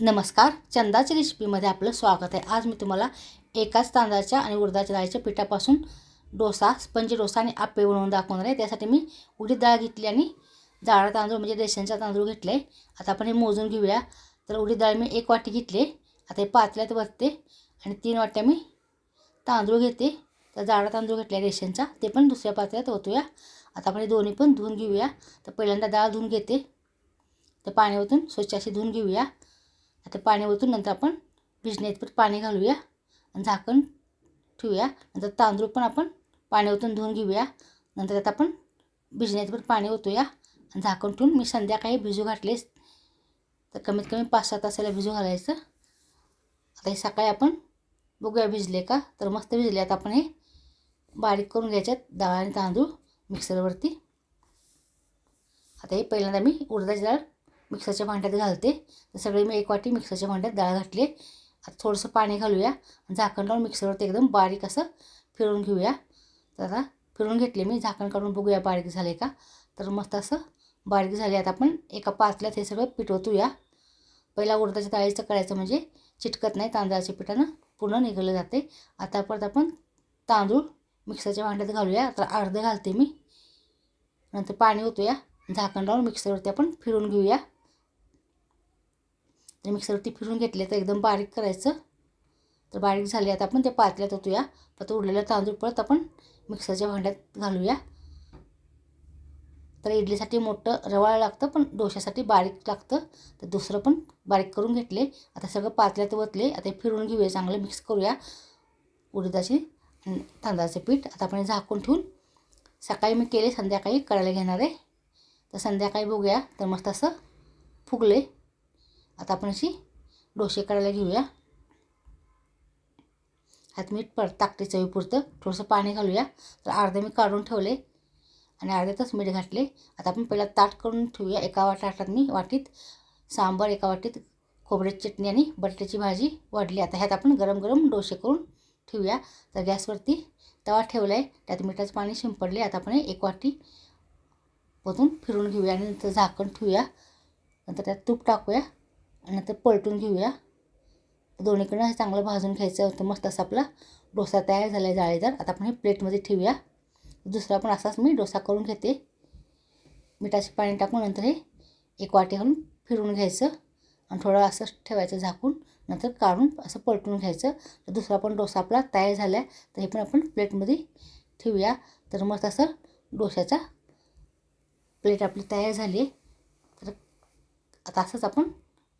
नमस्कार चंदाच्या रेसिपीमध्ये आपलं स्वागत आहे. आज मी तुम्हाला एकाच तांदळाच्या आणि उडदाच्या डाळीच्या पिठापासून डोसा स्पंज डोसा आणि आप्पे बनवून दाखवणार आहे. त्यासाठी मी उडीद डाळ घेतली आणि जाडा तांदूळ म्हणजे रेशनचा तांदूळ घेतले आता आपण हे मोजून घेऊया. तर उडीद डाळ मी एक वाटी घेतली आता हे पातळ्यात भरते आणि तीन वाट्या मी तांदूळ घेते. तर जाडा तांदूळ घेतला रेशनचा ते पण दुसऱ्या पातळ्यात ओतूया. आता आपण हे दोन्ही पण धुवून घेऊया. तर पहिल्यांदा डाळ धुवून घेते. तर पाण्यावरून स्वच्छ अशी धुवून घेऊया. आता पाणी ओतून नंतर आपण भिजण्यात पाणी घालूया आणि झाकण ठेवूया. नंतर तांदूळ पण आपण पाणी ओतून धुवून घेऊया. नंतर त्यात आपण भिजण्यात पाणी ओतूया आणि झाकण ठेवून मी संध्याकाळी भिजू घातलेस तर कमीत कमी पाच सहा तासाला भिजू घालायचं. आता हे सकाळी आपण बघूया भिजले का? तर मस्त भिजले. आता आपण हे बारीक करून घ्यायच्यात डाळ आणि तांदूळ मिक्सरवरती. आता हे पहिल्यांदा मी उडदाची डाळ मिक्सरच्या भांड्यात घालते. तर सगळे मी एक वाटी मिक्सरच्या भांड्यात डाळ घातली. आता थोडंसं पाणी घालूया. झाकण लावून मिक्सरवरती एकदम बारीक असं फिरून घेऊया. तर आता फिरून घेतले मी. झाकण काढून बघूया बारीक झाले का. तर मस्त असं बारीक झाले. आता आपण एका पातल्यात हे सगळं पिटवतूया. पहिला उडदाच्या डाळीचं करायचं म्हणजे चिटकत नाही. तांदळाच्या पिठानं पूर्ण निघालं जाते. आता परत आपण तांदूळ मिक्सरच्या भांड्यात घालूया. तर अर्धं घालते मी. नंतर पाणी होतूया झाकण लावून मिक्सरवरती आपण फिरून घेऊया. तर मिक्सरवरती फिरून घेतले तर एकदम बारीक करायचं. तर बारीक झाले आता आपण ते पातल्यात ओतूया. परत उरलेलं तांदूळ परत आपण मिक्सरच्या भांड्यात घालूया. तर इडलीसाठी मोठं रवाळ लागतं पण डोशासाठी बारीक लागतं. तर दुसरं पण बारीक करून घेतले. आता सगळं पातल्यात वतले आता फिरून घेऊया चांगलं मिक्स करूया. उडदाचे तांदळाचे तांदळाचं पीठ आता आपण झाकून ठेवून सकाळी मी केले संध्याकाळी करायला घेणार आहे. तर संध्याकाळी बघूया तर मस्त असं फुगले. आता आपण अशी डोसे काढायला घेऊया. हात मीठ पर टाकते चवीपुरतं. थोडंसं पाणी घालूया. तर अर्धे मी काढून ठेवले आणि अर्ध्यातच मीठ घातले. आता आपण पहिला ताट करून ठेवूया. एका वाटात मी वाटीत सांबार एका वाटीत खोबऱ्याची चटणी आणि बटाट्याची भाजी वाढली. आता ह्यात आपण गरम गरम डोसे करून ठेवूया. तर गॅसवरती तवा ठेवला आहे त्यात मिठाचं पाणी शिंपडले. आता आपण एक वाटी पोतून फिरून घेऊया आणि नंतर झाकण ठेवूया. नंतर त्यात तूप टाकूया. आणि नंतर पलटून घेऊया. दोन्हीकडनं चांगलं भाजून घ्यायचं होतं मस्त असा आपला डोसा तयार झाला आहे जाळीदार. आता आपण हे प्लेटमध्ये ठेवूया. दुसरा पण असाच मी डोसा करून घेते. मिठाचे पाणी टाकून नंतर हे एक वाटी घालून फिरून घ्यायचं आणि थोडं असं ठेवायचं झाकून नंतर काढून असं पलटून घ्यायचं. तर दुसरा पण डोसा आपला तयार झाला आहे तर हे पण आपण प्लेटमध्ये ठेवूया. तर मस्त असं डोशाचा प्लेट आपली तयार झाली आहे. तर आता असंच आपण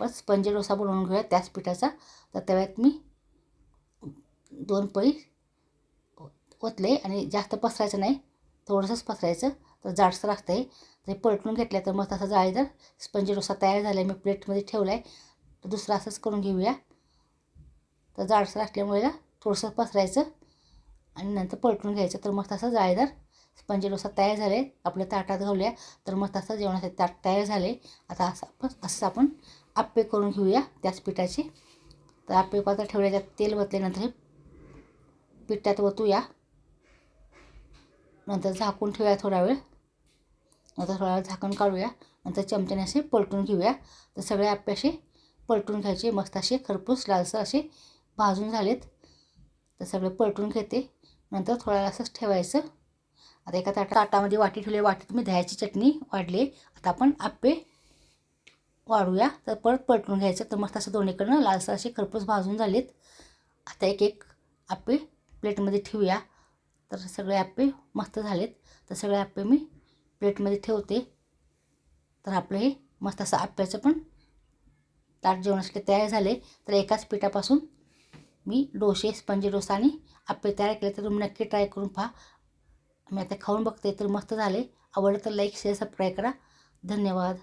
पण स्पंज डोसा बनवून घेऊया त्याच पिठाचा. तर तव्यात मी दोन पळी ओतले आणि जास्त पसरायचं नाही थोडंसंच पसरायचं. तर जाडसं लागतं आहे ते पलटून घेतलं तर मग तसा जाळीदार स्पंज डोसा तयार झाला आहे मी प्लेटमध्ये ठेवला आहे तर दुसरा असंच करून घेऊया. तर जाडसर असल्यामुळे थोडंसं पसरायचं आणि नंतर पलटून घ्यायचं. तर मस्त असं जाळीदार स्पंज डोसा तयार झाले आपल्या ताटात घालूया. तर मस्त असं जेवणासाठी ताट तयार झाले आता असं आपण असं आपण आप्पे करून घेऊया त्याच पिठाचे. तर आप्पे पात्र ठेवल्याच्या तेल वतल्यानंतर हे पिठात वतूया. नंतर झाकून ठेवूया थोडा वेळ. नंतर थोडा वेळ झाकण काढूया. नंतर चमच्याने असे पलटून घेऊया. तर सगळे आप्पे असे पलटून घ्यायचे. मस्त असे खरपूस लालसर असे भाजून झालेत. तर सगळे पलटून घेते. नंतर थोडा असंच ठेवायचं. आता एका ताटा ताटामध्ये वाटी ठेवली. वाटीत मी दह्याची चटणी वाढली. आता आपण आप्पे वाढूया. तर परत पलटून घ्यायचं. तर मस्त असं दोन्हीकडनं लालसर असे खरपूस भाजून झालेत. आता एक एक आप्पे प्लेटमध्ये ठेवूया. तर सगळे आप्पे मस्त झालेत. तर सगळे आप्पे मी प्लेटमध्ये ठेवते. तर आपलं हे मस्त असं आप्याचं पण ताट जेवणासाठी तयार झाले. तर एकाच पिठापासून मी डोसे स्पंज डोसा आणि आप्पे तयार केले. तर तुम्ही नक्की ट्राय करून पहा. मी आता खाऊन बघते. तर मस्त झाले. आवडलं तर लाईक शेअर सबस्क्राईब करा. धन्यवाद.